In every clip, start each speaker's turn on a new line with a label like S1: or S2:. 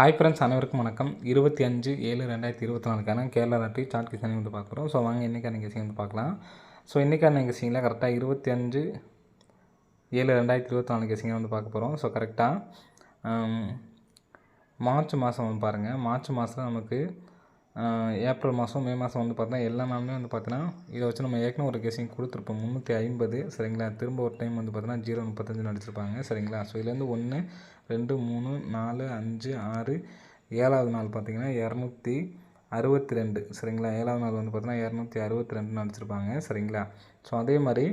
S1: Hi friends அனைவருக்கும் வணக்கம். இருபத்தி அஞ்சு ஏழு ரெண்டாயிரத்தி இருபத்தி நாலுக்கான கேரளா லாட்ரி சாட் கிசனி வந்து பார்க்குறோம். ஸோ வாங்க இன்றைக்கான கெசிங் வந்து பார்க்கலாம். ஸோ இன்றைக்கான கெசிங்கில் கரெக்டாக இருபத்தி அஞ்சு ஏழு ரெண்டாயிரத்தி இருபத்தி நாலு கெசிங்கை வந்து பார்க்க போகிறோம் ஸோ கரெக்டாக மார்ச் மாதம் வந்து பாருங்கள் மார்ச் மாதம் நமக்கு ஏப்ரல் மாதம் மே மாதம் வந்து பார்த்தா எல்லா நாளுமே வந்து பார்த்தீங்கன்னா இதை வச்சு நம்ம ஏற்கனவே ஒரு கெசிங் கொடுத்துருப்போம். முந்நூற்றி ஐம்பது சரிங்களா? திரும்ப ஒரு டைம் வந்து பார்த்தீங்கன்னா ஜீரோ முப்பத்தஞ்சு நடிச்சிருப்பாங்க சரிங்களா? ஸோ இதுலேருந்து ஒன்று ரெண்டு மூணு நாலு அஞ்சு ஆறு ஏழாவது நாள் பார்த்தீங்கன்னா இரநூத்தி அறுபத்தி ரெண்டு சரிங்களா? ஏழாவது நாள் வந்து பார்த்தீங்கன்னா இரநூத்தி அறுபத்தி ரெண்டு நடிச்சிருப்பாங்க சரிங்களா? ஸோ அதே மாதிரி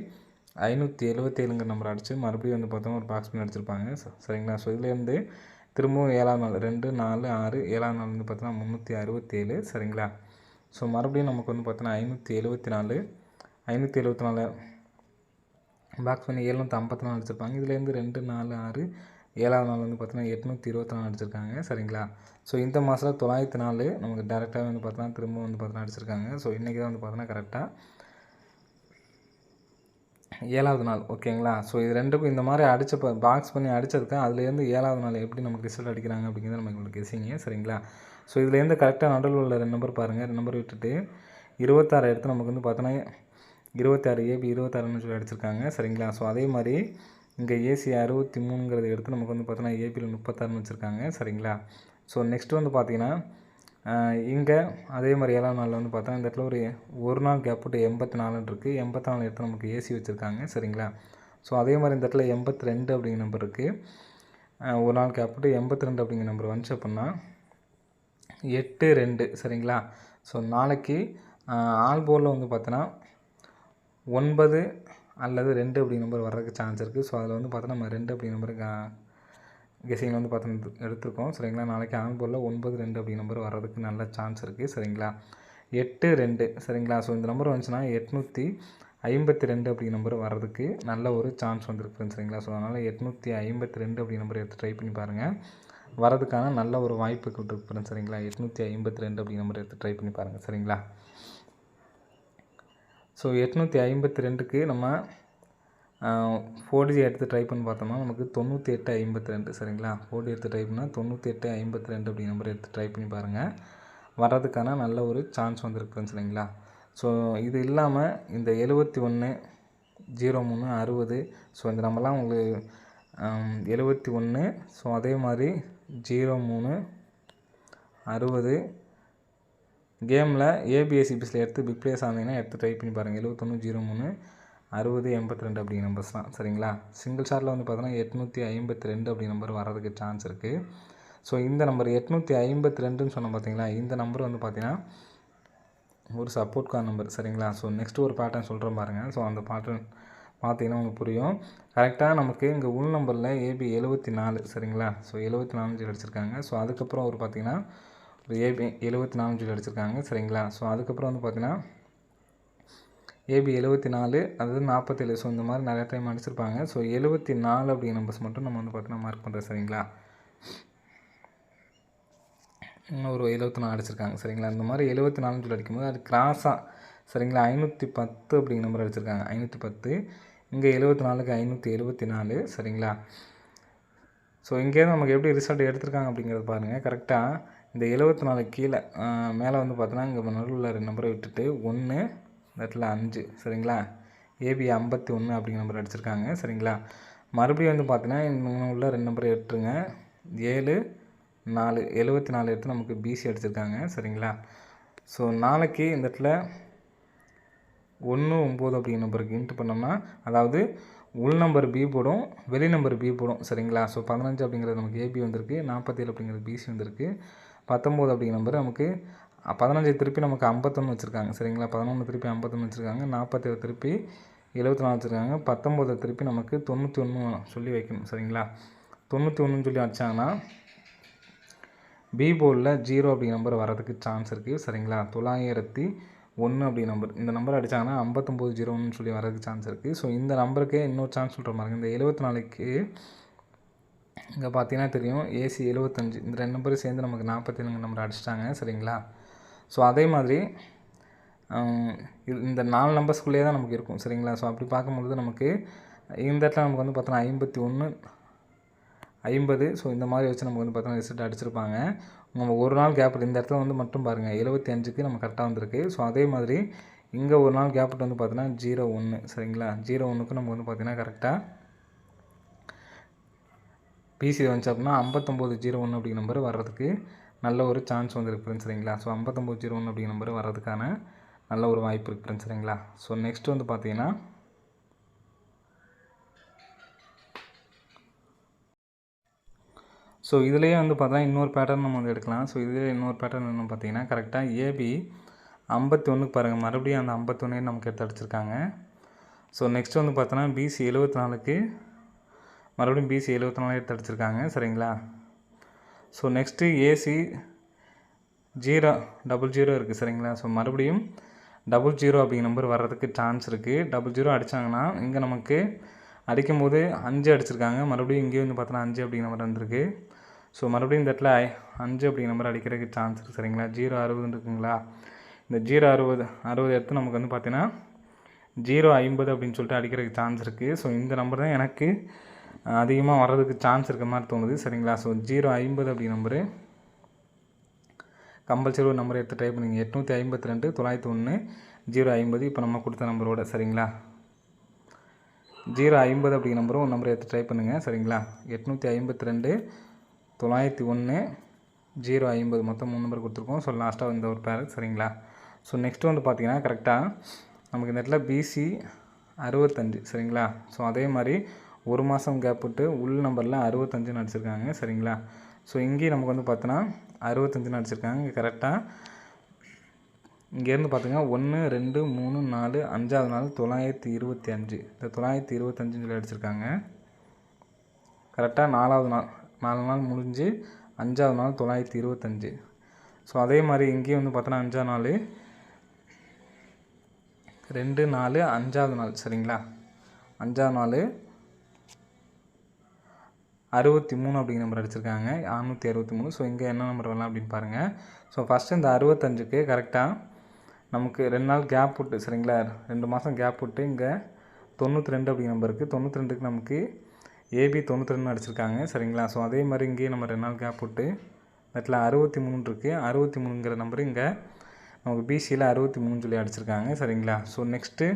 S1: ஐநூற்றி எழுபத்தேழுங்கிற நம்பர் அடித்து மறுபடியும் வந்து பார்த்தோம்னா ஒரு பாக்ஸ் பண்ணி அடிச்சிருப்பாங்க சரிங்களா? ஸோ இதுலேருந்து திரும்பவும் ஏழாம் நாள் ரெண்டு நாலு ஆறு ஏழாம் நாள் வந்து பார்த்தீங்கன்னா முந்நூற்றி அறுபத்தேழு சரிங்களா? ஸோ மறுபடியும் நமக்கு வந்து பார்த்தீங்கன்னா ஐநூற்றி எழுபத்தி நாலு ஐநூற்றி எழுபத்தி நாலு பாக்ஸ் பண்ணி எழுநூற்றி ஐம்பத்தி நாலு அடிச்சிருப்பாங்க. இதுலேருந்து ரெண்டு நாலு ஆறு ஏழாவது நாள் வந்து பார்த்தீங்கன்னா எட்நூற்றி இருபத்தி நாலு அடிச்சிருக்காங்க சரிங்களா? ஸோ இந்த மாதத்தில் தொள்ளாயிரத்தி நாலு நமக்கு டேரெக்டாக வந்து பார்த்தீங்கன்னா திரும்ப வந்து பார்த்தீங்கன்னா அடிச்சிருக்காங்க. ஸோ இன்றைக்கி தான் வந்து பார்த்தீங்கன்னா கரெக்டாக ஏழாவது நாள் ஓகேங்களா? ஸோ இது ரெண்டுக்கும் இந்த மாதிரி அடிச்ச பாக்ஸ் பண்ணி அடிச்சதுக்கு அதுலேருந்து ஏழாவது நாள் எப்படி நமக்கு ரிசல்ட் அடிக்கிறாங்க அப்படிங்கிறது நமக்கு உங்களுக்கு கெசிங்க சரிங்களா? ஸோ இதுலேருந்து கரெக்டாக நடுவில் உள்ள ரெண்டு நம்பர் பாருங்கள் ரெண்டு நம்பர் விட்டுட்டு இருபத்தாறு எடுத்து நமக்கு வந்து பார்த்தோன்னா இருபத்தாறு ஏபி இருபத்தாறுன்னு சொல்லி அடிச்சிருக்காங்க சரிங்களா? ஸோ அதே மாதிரி இங்கே ஏசி அறுபத்தி மூணுங்கிறத எடுத்து நமக்கு வந்து பார்த்தோன்னா ஏபியில் முப்பத்தாறுன்னு வச்சுருக்காங்க சரிங்களா? ஸோ நெக்ஸ்ட் வந்து பார்த்தீங்கன்னா இங்கே அதே மாதிரி ஏழாம் நாளில் வந்து பார்த்தா இந்த இடத்துல ஒரு ஒரு நாள் கேப் விட்டு எண்பத்தி நாலுன்னு இருக்குது எண்பத்தி நாலு இடத்துல நமக்கு ஏசி வச்சுருக்காங்க. சரிங்களா? ஸோ அதே மாதிரி இந்த இடத்துல எண்பத்தி ரெண்டு அப்படிங்கிற நம்பர் இருக்குது ஒரு நாள் கேப் விட்டு எண்பத்தி ரெண்டு அப்படிங்கிற நம்பர் வந்துச்சு அப்படின்னா எட்டு ரெண்டு. சரிங்களா? ஸோ நாளைக்கு ஆல் வந்து பார்த்தோன்னா ஒன்பது அல்லது ரெண்டு அப்படிங்கிற நம்பர் வர்றதுக்கு சான்ஸ் இருக்குது ஸோ அதில் வந்து பார்த்தோன்னா நம்ம ரெண்டு அப்படிங்கிற நம்பருக்கு கெஸிங் வந்து பார்த்து எடுத்திருக்கோம். சரிங்களா? நாளைக்கு ஆன்போரில் ஒன்பது ரெண்டு அப்படி நம்பர் வர்றதுக்கு நல்ல சான்ஸ் இருக்குது சரிங்களா? எட்டு ரெண்டு. சரிங்களா? ஸோ இந்த நம்பர் வந்துச்சுன்னா எட்நூற்றி ஐம்பத்தி ரெண்டு அப்படி நம்பர் வர்றதுக்கு நல்ல ஒரு சான்ஸ் வந்திருக்கு சரிங்களா? ஸோ அதனால் எட்நூற்றி ஐம்பத்தி ரெண்டு அப்படி நம்பர் எடுத்து ட்ரை பண்ணி பாருங்கள் வரதுக்கான நல்ல ஒரு வாய்ப்பு கொடுத்துருக்குறேன் சரிங்களா? எட்நூற்றி ஐம்பத்தி ரெண்டு அப்படி நம்பர் எடுத்து ட்ரை பண்ணி பாருங்கள் சரிங்களா? ஸோ எட்நூற்றி ஐம்பத்தி ரெண்டுக்கு நம்ம ஃபோர் எடுத்து ட்ரை பண்ணி பார்த்தோம்னா நமக்கு தொண்ணூற்றி எட்டு ஐம்பத்தி ரெண்டு சரிங்களா? ஃபோர் எடுத்து ட்ரை பண்ணால் தொண்ணூற்றி எட்டு ஐம்பத்தி ரெண்டு அப்படி நம்பர் எடுத்து ட்ரை பண்ணி பாருங்கள் வர்றதுக்கான நல்ல ஒரு சான்ஸ் வந்திருக்குன்னு சரிங்களா? ஸோ இது இல்லாமல் இந்த எழுபத்தி ஒன்று ஜீரோ மூணு அறுபது ஸோ இந்த நம்பர்லாம் உங்களுக்கு எழுபத்தி ஒன்று ஸோ அதே மாதிரி ஜீரோ மூணு அறுபது கேமில் ஏபிஎஸ்சிபிஸில் எடுத்து பிக் பிளேஸ் ஆனீங்கன்னா எடுத்து ட்ரை பண்ணி பாருங்கள் எழுபத்தொன்று ஜீரோ மூணு அறுபது எண்பத்தி ரெண்டு அப்படி நம்பர்ஸ் தான். சரிங்களா? சிங்கிள் ஷாட்டில் வந்து பார்த்தோன்னா எட்நூற்றி ஐம்பத்தி ரெண்டு அப்படி நம்பர் வரதுக்கு சான்ஸ் இருக்குது ஸோ இந்த நம்பர் எட்நூற்றி ஐம்பத்தி ரெண்டுன்னு சொன்னோம் பார்த்தீங்களா? இந்த நம்பர் வந்து பார்த்தீங்கன்னா ஒரு சப்போர்ட் கார் நம்பர் சரிங்களா? ஸோ நெக்ஸ்ட் ஒரு பேட்டர்ன் சொல்கிறேன் பாருங்கள் ஸோ அந்த பேட்டர்ன் பார்த்தீங்கன்னா உங்களுக்கு புரியும். கரெக்டாக நமக்கு இங்கே உள் நம்பரில் ஏபி எழுபத்தி நாலு. சரிங்களா? ஸோ எழுபத்தி நாலு சொல்லி அடிச்சிருக்காங்க. ஸோ அதுக்கப்புறம் ஒரு பார்த்தீங்கன்னா ஒரு ஏபி எழுபத்தி நாலு சொல்லி அடிச்சிருக்காங்க. சரிங்களா? ஸோ அதுக்கப்புறம் வந்து பார்த்தீங்கன்னா ஏபி எழுபத்தி நாலு அதாவது நாற்பத்தேழு ஸோ இந்த மாதிரி நிறையா டைம் அடிச்சிருப்பாங்க. ஸோ எழுபத்தி நாலு அப்படிங்கிற நம்பர்ஸ் மட்டும் நம்ம வந்து பார்த்தீங்கன்னா மார்க் பண்ணுறோம் சரிங்களா? இன்னும் ஒரு எழுபத்தி நாலு அடிச்சிருக்காங்க சரிங்களா? இந்த மாதிரி எழுபத்தி நாலுன்னு சொல்லி அடிக்கும்போது அது கிராஸாக சரிங்களா? ஐநூற்றி பத்து அப்படிங்கிற நம்பர் அடிச்சிருக்காங்க. ஐநூற்றி பத்து இங்கே எழுபத்தி நாலுக்கு ஐநூற்றி எழுபத்தி நாலு சரிங்களா ஸோ இங்கேருந்து நமக்கு எப்படி ரிசல்ட் எடுத்திருக்காங்க அப்படிங்கிறத பாருங்கள் கரெக்டாக இந்த எழுபத்தி நாலு கீழே மேலே வந்து பார்த்தோன்னா இங்கே நடுவில் ரெண்டு நம்பரை விட்டுட்டு ஒன்று இந்த இடத்துல அஞ்சு சரிங்களா? ஏபி ஐம்பத்தி ஒன்று அப்படிங்கிற நம்பர் அடிச்சிருக்காங்க சரிங்களா? மறுபடியும் வந்து பார்த்தீங்கன்னா இன்னும் உள்ள ரெண்டு நம்பரை எடுத்துருங்க. ஏழு நாலு எழுபத்தி நாலு எடுத்து நமக்கு பிசி அடிச்சிருக்காங்க சரிங்களா? ஸோ நாளைக்கு இந்த இடத்துல ஒன்று ஒம்பது அப்படிங்கிற நம்பருக்கு இன்ட்டு பண்ணோம்னா அதாவது உள் நம்பர் பி போடும் வெளி நம்பர் பி போடும் சரிங்களா? ஸோ பதினஞ்சு அப்படிங்கிறது நமக்கு ஏபி வந்திருக்கு நாற்பத்தேழு அப்படிங்கிறது பிசி வந்திருக்கு. பத்தொம்போது அப்படிங்கிற நம்பர் நமக்கு பதினஞ்சு திருப்பி நமக்கு ஐம்பத்தொன்று வச்சுருக்காங்க. சரிங்களா? பதினொன்று திருப்பி ஐம்பத்தொன்று வச்சுருக்காங்க. நாற்பத்தேழு திருப்பி எழுபத்தி நாலு வச்சுருக்காங்க. பத்தொம்போது திருப்பி நமக்கு தொண்ணூற்றி ஒன்று சொல்லி வைக்கணும். சரிங்களா? தொண்ணூற்றி ஒன்றுன்னு சொல்லி வச்சாங்கன்னா பி போர்டில் ஜீரோ அப்படிங்கிற நம்பர் வரதுக்கு சான்ஸ் இருக்குது சரிங்களா? தொள்ளாயிரத்தி ஒன்று அப்படி நம்பர் இந்த நம்பர் அடித்தாங்கன்னா ஐம்பத்தொம்போது ஜீரோன்னு சொல்லி வரதுக்கு சான்ஸ் இருக்குது ஸோ இந்த நம்பருக்கே இன்னொரு சான்ஸ் சொல்கிற மாதிரி இந்த எழுபத்தி நாளைக்கு இங்கே பார்த்தீங்கன்னா தெரியும். ஏசி எழுபத்தஞ்சு இந்த ரெண்டு நம்பரும் சேர்ந்து நமக்கு நாற்பத்தேழு நம்பர் அடிச்சிட்டாங்க. சரிங்களா? ஸோ அதே மாதிரி இது- இந்த நாலு நம்பர்ஸ்குள்ளேயே தான் நமக்கு இருக்கும் சரிங்களா? ஸோ அப்படி பார்க்கும்பொழுது நமக்கு இந்த இடத்துல நமக்கு வந்து பார்த்தோன்னா ஐம்பத்தி ஒன்று ஐம்பது ஸோ இந்த மாதிரி வச்சு நமக்கு வந்து பார்த்தோன்னா ரிசல்ட் அடிச்சிருப்பாங்க. நம்ம ஒரு நாள் கேப் இந்த இடத்துல வந்து மட்டும் பாருங்கள் எழுபத்தி அஞ்சுக்கு நம்ம கரெக்டாக வந்திருக்கு. ஸோ அதே மாதிரி இங்கே ஒரு நாள் கேப்ட் வந்து பார்த்தீங்கன்னா ஜீரோ ஒன்று சரிங்களா? ஜீரோ ஒன்றுக்கு நம்ம வந்து பார்த்திங்கன்னா கரெக்டாக பிசி வந்துச்சு அப்படின்னா ஐம்பத்தொம்போது ஜீரோ ஒன்று அப்படிங்கிற நம்பர் வர்றதுக்கு நல்ல ஒரு சான்ஸ் வந்துருக்கு ஃப்ரெண்ட்ஸ் சரிங்களா? ஸோ ஐம்பத்தொம்போது ஜீரோ ஒன்று அப்படிங்கிற நம்பர் வர்றதுக்கான நல்ல ஒரு வாய்ப்பு இருக்குது ஃப்ரெண்ட்ஸ் சரிங்களா? ஸோ நெக்ஸ்ட் வந்து பார்த்தீங்கன்னா ஸோ இதுலேயே வந்து பார்த்தா இன்னொரு பேட்டர்ன் நம்ம வந்து எடுக்கலாம். ஸோ இதில் இன்னொரு பேட்டர்ன் என்ன பார்த்தீங்கன்னா கரெக்டாக ஏபி ஐம்பத்தி ஒன்றுக்கு பாருங்கள் மறுபடியும் அந்த ஐம்பத்தொன்னே நமக்கு எடுத்து அடிச்சிருக்காங்க. ஸோ நெக்ஸ்ட் வந்து பார்த்தோன்னா பிசி எழுபத்தி நாலுக்கு மறுபடியும் பிசி எழுபத்தி நாலு எடுத்து அடிச்சிருக்காங்க. சரிங்களா? So next AC zero double zero இருக்குது சரிங்களா? ஸோ மறுபடியும் டபுள் ஜீரோ அப்படிங்கிற நம்பர் வர்றதுக்கு சான்ஸ் இருக்குது டபுள் ஜீரோ அடித்தாங்கன்னா இங்கே நமக்கு அடிக்கும்போது அஞ்சு அடிச்சிருக்காங்க. மறுபடியும் இங்கேயும் வந்து பார்த்தோன்னா அஞ்சு அப்படிங்கிற நம்பர் வந்திருக்கு. ஸோ மறுபடியும் இந்த இடத்துல ஐ- அஞ்சு அப்படிங்கிற நம்பர் அடிக்கிறதுக்கு சான்ஸ் இருக்குது சரிங்களா? ஜீரோ அறுபதுன்னு இருக்குங்களா? இந்த ஜீரோ அறுபது அறுபது எடுத்து நமக்கு வந்து பார்த்திங்கன்னா ஜீரோ ஐம்பது அப்படின்னு சொல்லிட்டு அடிக்கிறதுக்கு சான்ஸ் இருக்குது ஸோ இந்த நம்பர் தான் எனக்கு அதிகமாக வர்றதுக்கு சான்ஸ் இருக்க மாதிரி தோணுது. சரிங்களா? ஸோ ஜீரோ ஐம்பது அப்படி நம்பரு கம்பல்சரி ஒரு நம்பர் எடுத்து ட்ரை பண்ணுங்க. எட்நூற்றி ஐம்பத்தி ரெண்டு தொள்ளாயிரத்தி ஒன்று ஜீரோ ஐம்பது. இப்போ நம்ம கொடுத்த நம்பரோட சரிங்களா? ஜீரோ ஐம்பது அப்படிங்கிற நம்பரும் ஒரு நம்பரை எடுத்து ட்ரை பண்ணுங்கள் சரிங்களா? எட்நூற்றி ஐம்பத்தி ரெண்டு தொள்ளாயிரத்தி ஒன்று ஜீரோ ஐம்பது. மொத்தம் மூணு நம்பர் கொடுத்துருக்கோம். ஸோ லாஸ்ட்டாக வந்த ஒரு பேர் சரிங்களா? ஸோ நெக்ஸ்ட்டு வந்து பார்த்தீங்கன்னா கரெக்டாக நமக்கு இந்த இடத்துல பிசி அறுபத்தஞ்சு சரிங்களா? ஸோ அதே மாதிரி ஒரு மாதம் கேப் விட்டு உள் நம்பரில் அறுபத்தஞ்சுன்னு அடிச்சிருக்காங்க சரிங்களா? ஸோ இங்கேயும் நமக்கு வந்து பார்த்தோன்னா அறுபத்தஞ்சுன்னு அடிச்சிருக்காங்க. இங்கே கரெக்டாக இங்கேருந்து பார்த்தீங்கன்னா ஒன்று ரெண்டு மூணு நாலு அஞ்சாவது நாள் தொள்ளாயிரத்தி இருபத்தி அஞ்சு இந்த தொள்ளாயிரத்தி இருபத்தஞ்சுன்னு சொல்லி அடிச்சிருக்காங்க. கரெக்டாக நாலாவது நாள் நாலு நாள் முடிஞ்சு அஞ்சாவது நாள் தொள்ளாயிரத்தி இருபத்தஞ்சு. ஸோ அதே மாதிரி இங்கேயும் வந்து பார்த்தோன்னா அஞ்சாவது நாள் ரெண்டு நாலு அஞ்சாவது நாள் சரிங்களா? அஞ்சாவது நாள் அறுபத்தி மூணு அப்படிங்கிற நம்பர் அடிச்சிருக்காங்க. அறநூற்றி அறுபத்தி மூணு. ஸோ இங்கே என்ன நம்பர் வரலாம் அப்படின்னு பாருங்கள் ஸோ ஃபஸ்ட்டு இந்த அறுபத்தஞ்சுக்கு கரெக்டாக நமக்கு ரெண்டு நாள் கேப் விட்டு சரிங்களா? ரெண்டு மாதம் கேப் விட்டு இங்கே தொண்ணூற்றி ரெண்டு அப்படிங்கிற நம்பருக்கு தொண்ணூற்றி ரெண்டுக்கு நமக்கு ஏபி தொண்ணூற்றி ரெண்டு அடிச்சிருக்காங்க சரிங்களா? ஸோ அதே மாதிரி இங்கேயே நம்ம ரெண்டு நாள் கேப் விட்டு இடத்துல அறுபத்தி மூணு இருக்குது அறுபத்தி மூணுங்கிற நம்பர் இங்கே நமக்கு பிசியில் அறுபத்தி மூணு சொல்லி அடிச்சிருக்காங்க சரிங்களா? ஸோ நெக்ஸ்ட்டு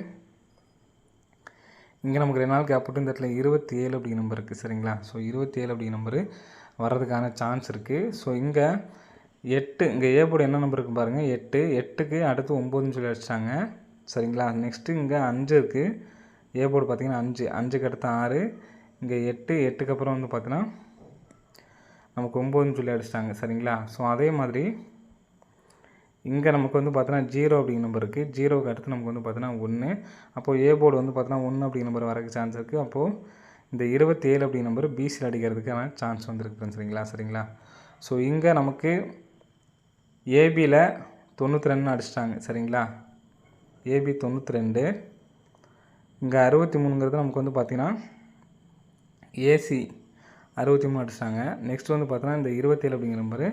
S1: இங்கே நமக்கு ரெண்டு நாள் கேப் விட்டு இந்த இடத்துல இருபத்தி ஏழு அப்படிங்கிற நம்பர் இருக்குது சரிங்களா? ஸோ இருபத்தி ஏழு அப்படிங்கிற நம்பரு வர்றதுக்கான சான்ஸ் இருக்குது ஸோ இங்கே எட்டு இங்கே ஏ போர்டு என்ன நம்பர் இருக்குது பாருங்கள் எட்டு எட்டுக்கு அடுத்து ஒம்போதுன்னு சொல்லி அடிச்சிட்டாங்க சரிங்களா? நெக்ஸ்ட்டு இங்கே அஞ்சு இருக்குது ஏ போர்டு பார்த்தீங்கன்னா அஞ்சு அஞ்சுக்கு அடுத்து ஆறு இங்கே எட்டு எட்டுக்கு அப்புறம் வந்து பார்த்தீங்கன்னா நமக்கு ஒம்போதுன்னு சொல்லி அடிச்சிட்டாங்க சரிங்களா? ஸோ அதே மாதிரி இங்கே நமக்கு வந்து பார்த்தோன்னா ஜீரோ அப்படிங்கிற நம்பர் இருக்குது ஜீரோவுக்கு அடுத்து நமக்கு வந்து பார்த்தோன்னா ஒன்று அப்போது ஏ போர்டு வந்து பார்த்தோன்னா ஒன்று அப்படிங்கிற நம்பர் வரக்கு சான்ஸ் இருக்குது அப்போது இந்த இருபத்தி ஏழு அப்படிங்கிற நம்பர் பிசியில் அடிக்கிறதுக்கான சான்ஸ் வந்துருக்கு சரிங்களா? சரிங்களா? ஸோ இங்கே நமக்கு ஏபியில் தொண்ணூற்றி ரெண்டு அடிச்சிட்டாங்க. சரிங்களா? ஏபி தொண்ணூற்றி ரெண்டு இங்கே அறுபத்தி மூணுங்கிறது நமக்கு வந்து பார்த்திங்கன்னா ஏசி அறுபத்தி மூணு அடிச்சிட்டாங்க. நெக்ஸ்ட் வந்து பார்த்தோன்னா இந்த இருபத்தேழு அப்படிங்கிற நம்பரு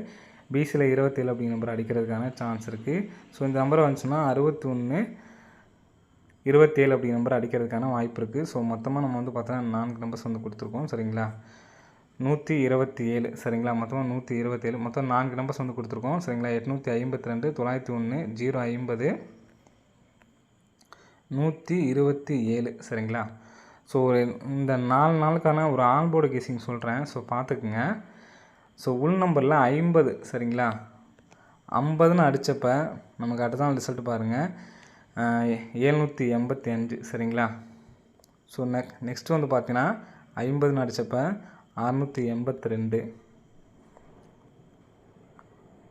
S1: பிசியில் இருபத்தேழு அப்படிங்கிற நம்பர் அடிக்கிறதுக்கான சான்ஸ் இருக்குது ஸோ இந்த நம்பர் வந்துச்சுன்னா அறுபத்தி ஒன்று இருபத்தேழு அப்படிங்கிற நம்பர் அடிக்கிறதுக்கான வாய்ப்பு இருக்குது ஸோ மொத்தமாக நம்ம வந்து பார்த்தோன்னா நான்கு நம்பர்ஸ் வந்து கொடுத்துருக்கோம். சரிங்களா? நூற்றி இருபத்தி ஏழு சரிங்களா? மொத்தமாக நூற்றி இருபத்தேழு. மொத்தம் நான்கு நம்பர்ஸ் வந்து கொடுத்துருக்கோம். சரிங்களா? எட்நூற்றி ஐம்பத்தி ரெண்டு தொள்ளாயிரத்தி ஒன்று ஜீரோ ஐம்பது நூற்றி இருபத்தி ஏழு சரிங்களா? ஸோ ஒரு இந்த நாலு நாளுக்கான ஒரு ஆன்போர்டு கேசிங் சொல்கிறேன் ஸோ பார்த்துக்குங்க. ஸோ உள் நம்பரில் ஐம்பது சரிங்களா? ஐம்பதுன்னு அடித்தப்போ நமக்கு அடுத்த நாள் ரிசல்ட் பாருங்கள் ஏழ்நூற்றி எண்பத்தி அஞ்சு சரிங்களா? ஸோ நெக் நெக்ஸ்ட் வந்து பார்த்தீங்கன்னா ஐம்பதுன்னு அடித்தப்போ அறநூற்றி எண்பத்தி ரெண்டு.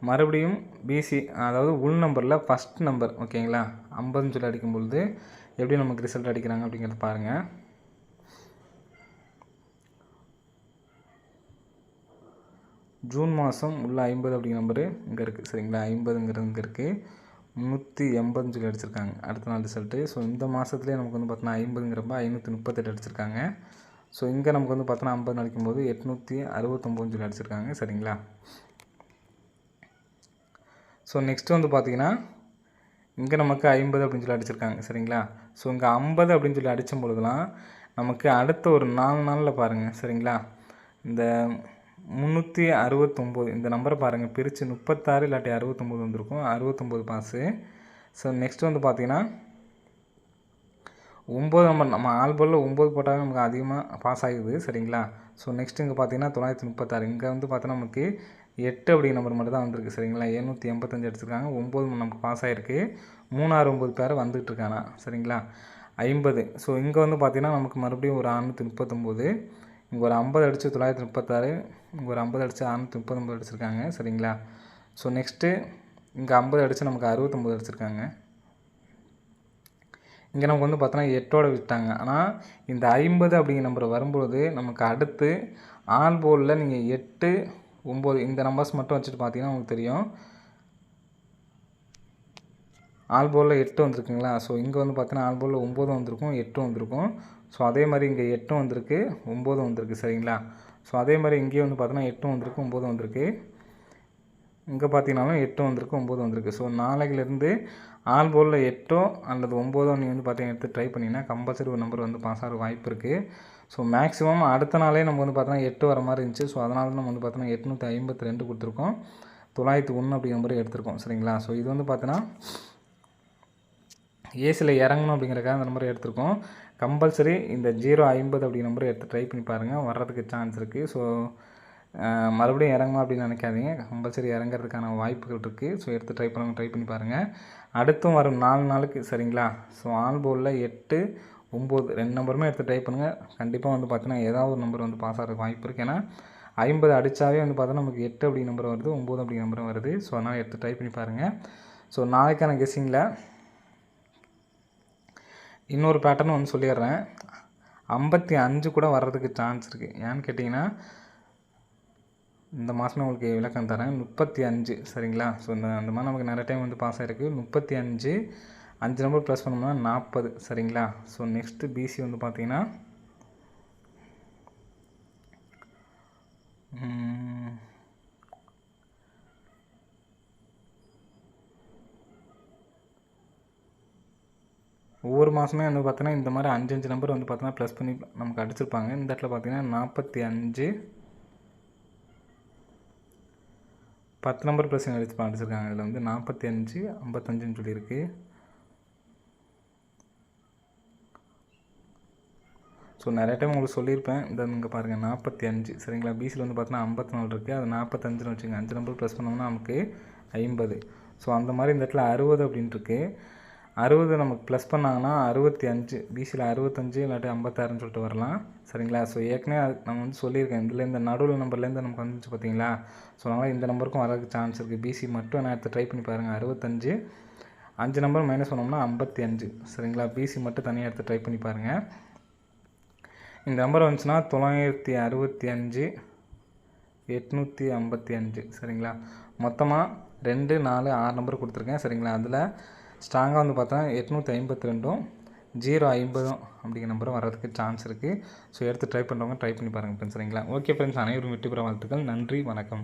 S1: மறுபடியும் பிசி அதாவது உள் நம்பரில் ஃபஸ்ட் நம்பர் ஓகேங்களா ஐம்பதுன்னு சொல்லி அடிக்கும் பொழுது எப்படி நமக்கு ரிசல்ட் அடிக்கிறாங்க அப்படிங்கிறத பாருங்கள் ஜூன் மாதம் உள்ள ஐம்பது அப்படிங்கிற நம்பரு இங்கே இருக்குது சரிங்களா? ஐம்பதுங்கிறது இங்கே இருக்குது முந்நூற்றி எண்பதுன்னு சொல்லி அடிச்சிருக்காங்க. அடுத்த நாள் ரிசல்ட்டு ஸோ இந்த மாதத்துலேயே நமக்கு வந்து பார்த்தோன்னா ஐம்பதுங்கிறப்ப ஐநூற்றி முப்பத்தெட்டு அடிச்சிருக்காங்க. ஸோ இங்கே நமக்கு வந்து பார்த்தோன்னா ஐம்பது அடிக்கும் போது எட்நூற்றி அறுபத்தொம்போதுன்னு சொல்லி அடிச்சிருக்காங்க. சரிங்களா? ஸோ நெக்ஸ்ட் வந்து பார்த்தீங்கன்னா இங்கே நமக்கு ஐம்பது அப்படின்னு சொல்லி அடிச்சிருக்காங்க. சரிங்களா? ஸோ இங்கே ஐம்பது அப்படின்னு சொல்லி அடித்த பொழுதுலாம் நமக்கு அடுத்த ஒரு நாலு நாளில் பாருங்கள் சரிங்களா? இந்த முந்நூற்றி அறுபத்தொம்போது. இந்த நம்பரை பாருங்கள் பிரித்து முப்பத்தாறு இல்லாட்டி அறுபத்தொம்போது வந்திருக்கும். அறுபத்தொம்போது பாஸு ஸோ நெக்ஸ்ட் வந்து பார்த்தீங்கன்னா ஒம்பது நம்பர் நம்ம ஆல்போலில் ஒம்பது போட்டாலும் நமக்கு அதிகமாக பாஸ் ஆகுது. சரிங்களா? ஸோ நெக்ஸ்ட் இங்கே பார்த்தீங்கன்னா தொள்ளாயிரத்தி முப்பத்தாறு. இங்கே வந்து பார்த்தோன்னா நமக்கு எட்டு அப்படிங்கிற நம்பர் மட்டும் தான் வந்திருக்கு. சரிங்களா? எழுநூற்றி எண்பத்தஞ்சு எடுத்துருக்காங்க. ஒம்பது நமக்கு பாஸ் ஆகிருக்கு மூணாறு ஒம்பது பேர் வந்துகிட்டு இருக்கானா? சரிங்களா? ஐம்பது. ஸோ இங்கே வந்து பார்த்தீங்கன்னா நமக்கு மறுபடியும் ஒரு அறுநூற்றி முப்பத்தொம்போது. இங்கே ஒரு ஐம்பது அடித்து தொள்ளாயிரத்தி முப்பத்தாறு இங்கே ஒரு ஐம்பது அடித்து அறுநூற்றி முப்பத்தொம்பது அடிச்சிருக்காங்க சரிங்களா? ஸோ நெக்ஸ்ட்டு இங்கே ஐம்பது அடித்து நமக்கு அறுபத்தொம்போது அடிச்சிருக்காங்க. இங்கே நமக்கு வந்து பார்த்தோன்னா எட்டோட விட்டாங்க. ஆனால் இந்த ஐம்பது அப்படிங்கிற நம்பர் வரும்பொழுது நமக்கு அடுத்து ஆல் போர்டில் நீங்கள் எட்டு ஒம்பது இந்த நம்பர்ஸ் மட்டும் வச்சுட்டு பார்த்தீங்கன்னா உங்களுக்கு தெரியும். ஆல் போலில் எட்டு வந்திருக்குங்களா? ஸோ இங்கே வந்து பார்த்தீங்கன்னா ஆல் போலில் ஒம்பது வந்திருக்கும் எட்டும் வந்திருக்கும். ஸோ அதே மாதிரி இங்கே எட்டும் வந்திருக்கு ஒம்போதும் வந்திருக்கு சரிங்களா? ஸோ அதே மாதிரி இங்கேயும் வந்து பார்த்தோன்னா எட்டும் வந்திருக்கு ஒம்போதும் வந்திருக்கு. இங்கே பார்த்தீங்கன்னாலும் எட்டு வந்திருக்கு ஒம்போதும் வந்திருக்கு. ஸோ நாளைக்குலேருந்து ஆல் போலில் எட்டோ அல்லது ஒம்போதோ நீங்கள் வந்து பார்த்தீங்கன்னா எடுத்து ட்ரை பண்ணிங்கன்னா கம்பல்சரி ஒரு நம்பர் வந்து பாஸ் ஆகிற வாய்ப்பு இருக்குது ஸோ மேக்ஸிமம் அடுத்த நாளே நம்ம வந்து பார்த்தோன்னா எட்டு வர மாதிரி இருந்துச்சு. ஸோ அதனால தான் நம்ம வந்து பார்த்தோன்னா எட்நூற்றி ஐம்பத்தி ரெண்டு கொடுத்துருக்கோம். தொள்ளாயிரத்தி ஒன்று அப்படிங்கிற மாதிரி எடுத்திருக்கோம் சரிங்களா? ஸோ இது வந்து பார்த்தோன்னா ஏசியில் இறங்கணும் அப்படிங்கிறக்காக அந்த நம்பர் எடுத்திருக்கோம். கம்பல்சரி இந்த ஜீரோ ஐம்பது அப்படிங்கிற நம்பரை எடுத்து ட்ரை பண்ணி பாருங்கள் வர்றதுக்கு சான்ஸ் இருக்குது ஸோ மறுபடியும் இறங்கணும் அப்படின்னு நினைக்காதீங்க. கம்பல்சரி இறங்குறதுக்கான வாய்ப்புகள் இருக்குது ஸோ எடுத்து ட்ரை பண்ண ட்ரை பண்ணி பாருங்கள் அடுத்தும் வரும் நாலு நாளுக்கு சரிங்களா? ஸோ ஆல் போர்டில் எட்டு ஒம்பது ரெண்டு நம்பருமே எடுத்து ட்ரை பண்ணுங்கள் கண்டிப்பாக வந்து பார்த்தீங்கன்னா ஏதாவது ஒரு நம்பர் வந்து பாஸ் ஆகிறதுக்கு வாய்ப்பு இருக்குது ஏன்னா ஐம்பது அடித்தாவே வந்து பார்த்தா நமக்கு எட்டு அப்படி நம்பர் வருது ஒம்பது அப்படி நம்பரும் வருது. ஸோ அதனால் எடுத்து ட்ரை பண்ணி பாருங்கள் ஸோ நாளைக்கான கெஸ்ஸிங்கில் இன்னொரு பேட்டர்ன் வந்து சொல்லிடுறேன். ஐம்பத்தி அஞ்சு கூட வர்றதுக்கு சான்ஸ் இருக்குது ஏன்னு கேட்டிங்கன்னா இந்த மாதமே உங்களுக்கு விளக்கம் தரேன். முப்பத்தி அஞ்சு சரிங்களா? ஸோ இந்த அந்த மாதிரி நமக்கு நிறைய டைம் வந்து பாஸ் ஆகிருக்கு முப்பத்தி அஞ்சு அஞ்சு நம்பர் ப்ளஸ் பண்ணோம்னா நாற்பது சரிங்களா? ஸோ நெக்ஸ்ட்டு பிசி வந்து பார்த்திங்கன்னா ஒவ்வொரு மாதமே வந்து பார்த்தோன்னா இந்த மாதிரி அஞ்சு அஞ்சு நம்பர் வந்து பார்த்தோன்னா ப்ளஸ் பண்ணி நமக்கு அடிச்சிருப்பாங்க. இந்த இடத்துல பார்த்தீங்கன்னா நாற்பத்தி அஞ்சு பத்து நம்பர் ப்ளஸ் அடிச்சு அடிச்சிருக்காங்க. இதில் வந்து நாற்பத்தி அஞ்சு ஐம்பத்தஞ்சுன்னு சொல்லியிருக்கு. ஸோ நிறைய டைம் உங்களுக்கு சொல்லியிருப்பேன். இந்த இங்கே பாருங்கள் நாற்பத்தி அஞ்சு. சரிங்களா? பிசியில் வந்து பார்த்தீங்கன்னா ஐம்பத்தி நாலு இருக்குது அது நாற்பத்தஞ்சுன்னு வச்சுங்க அஞ்சு நம்பர் ப்ளஸ் பண்ணோம்னா நமக்கு ஐம்பது. ஸோ அந்த மாதிரி இந்த இடத்துல அறுபது அப்படின்ட்டுருக்கு அறுபது நமக்கு ப்ளஸ் பண்ணாங்கன்னா அறுபத்தி அஞ்சு பிசியில் அறுபத்தஞ்சு இல்லாட்டி ஐம்பத்தாறுன்னு சொல்லிட்டு வரலாம். சரிங்களா? ஸோ ஏற்கனவே அது நம்ம வந்து சொல்லியிருக்கேன். இதில் இந்த நடுவில் நம்பர்லேருந்து நமக்கு வந்துச்சு பார்த்தீங்களா ஸோ அதனால் இந்த நம்பருக்கும் வரதுக்கு சான்ஸ் இருக்குது பிசி மட்டும் நான் எடுத்து ட்ரை பண்ணி பாருங்கள் அறுபத்தஞ்சு அஞ்சு நம்பர் மைனஸ் பண்ணோம்னா ஐம்பத்தி அஞ்சு. சரிங்களா? பிசி மட்டும் தனியாக எடுத்து ட்ரை பண்ணி பாருங்கள் இந்த நம்பர் வந்துச்சுன்னா தொள்ளாயிரத்தி அறுபத்தி அஞ்சு எட்நூற்றி ஐம்பத்தி அஞ்சு. சரிங்களா? மொத்தமாக ரெண்டு நாலு ஆறு நம்பர் கொடுத்துருக்கேன். சரிங்களா? அதில் ஸ்ட்ராங்காக வந்து பார்த்தா எட்நூற்றி ஐம்பத்தி ரெண்டும் ஜீரோ ஐம்பதும் அப்படிங்கிற நம்பரும் வர்றதுக்கு சான்ஸ் இருக்குது ஸோ எடுத்து ட்ரை பண்ணுறவங்க ட்ரை பண்ணி பாருங்கள் ஃப்ரெண்ட்ஸ் சரிங்களா? ஓகே ஃப்ரெண்ட்ஸ் அனைவரும் வெற்றி பெற வாழ்த்துக்கள். நன்றி வணக்கம்.